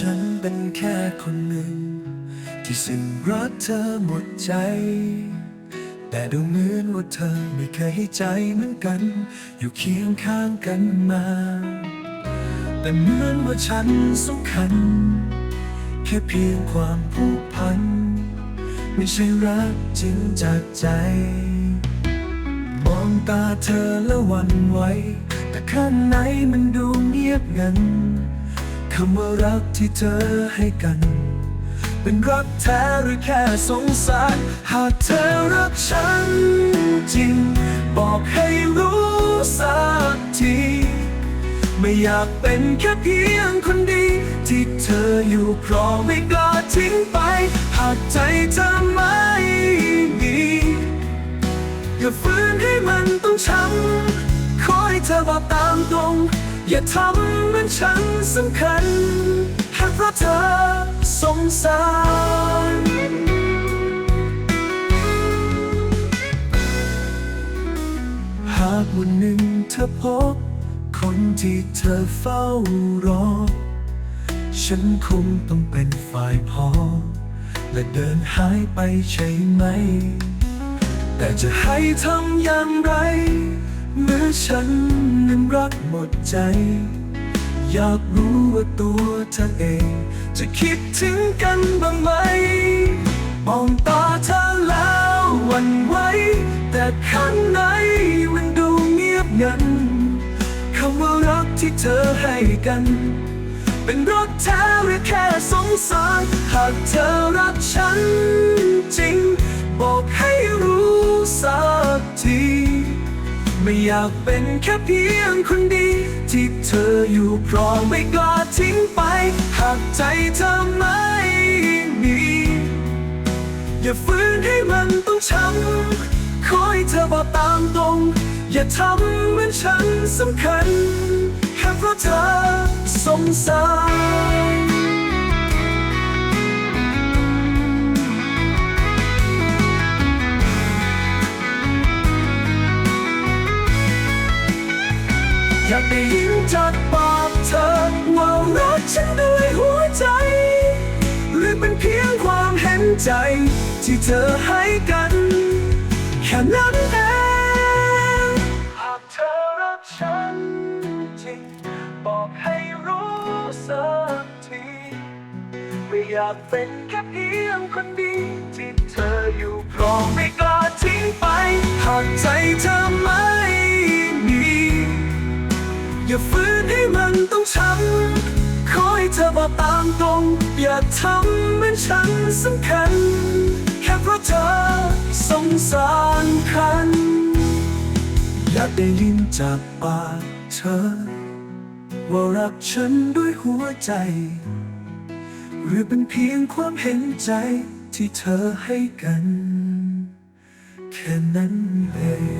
ฉันเป็นแค่คนหนึ่ง ที่สิ้นรักเธอหมดใจ แต่ดูเหมือนว่าเธอไม่เคยให้ใจเหมือนกัน อยู่เคียงข้างกันมา แต่เหมือนว่าฉันสำคัญ แค่เพียงความผูกพัน ไม่ใช่รักจริงจากใจ มองตาเธอแล้วหวันไหวแต่ข้างในมันดูเงียบงัน คำว่ารักที่เธอให้กัน เป็นรักแท้หรือแค่สงสาร หากเธอรักฉันจริง บอกให้รู้สักที ไม่อยากเป็นแค่เพียงคนดี ที่เธออยู่เพราะไม่กล้าทิ้งไป หากใจเธอไม่มีอย่าฝืนให้มันต้องช้ำขอให้เธอบอกตามตรง อย่าทำเหมือนฉันสำคัญแค่เพราะเธอสงสารหากวันหนึ่งเธอพบ คนที่เธอเฝ้ารอ ฉันคงต้องเป็นฝ่ายพอ และเดินหายไปใช่ไหม แต่จะให้ทำอย่างไรเมื่อฉัน นั้นรักหมดใจ อยากรู้ว่าตัวเธอเอง จะคิดถึงกันบ้างไหม มองตาเธอแล้วหวันไหว แต่ข้างในมันดูเงียบงันคำว่ารักที่เธอให้กัน เป็นรักแท้หรือแค่สงสาร หากเธอรักฉันจริง บอกให้รู้สัก ไม่อยากเป็นแค่เพียงคนดี ที่เธออยู่เพราะไม่กล้าทิ้งไปหากใจเธอไม่มีอย่าฝืนให้มันต้องช้ำขอให้เธอบอกตามตรง อย่าทำเหมือนฉันสำคัญแค่เพราะเธอสงสาร ได้ยินจากปากเธอว่ารักฉันด้วยหัวใจ หรือเป็นเพียงความเห็นใจ ที่เธอให้กัน แค่นั้นเองหากเธอรักฉันจริงบอกให้รู้สักทีไม่อยากเป็นแค่เพียงคนดีที่เธออยู่พราะไม่กล้า ตรงอย่าทำเหมือนฉันสำคัญ แค่เพราะเธอสงสารคัน อยากได้ยินจากปากเธอ ว่ารักฉันด้วยหัวใจ หรือเป็นเพียงความเห็นใจที่เธอให้กัน แค่นั้นเอง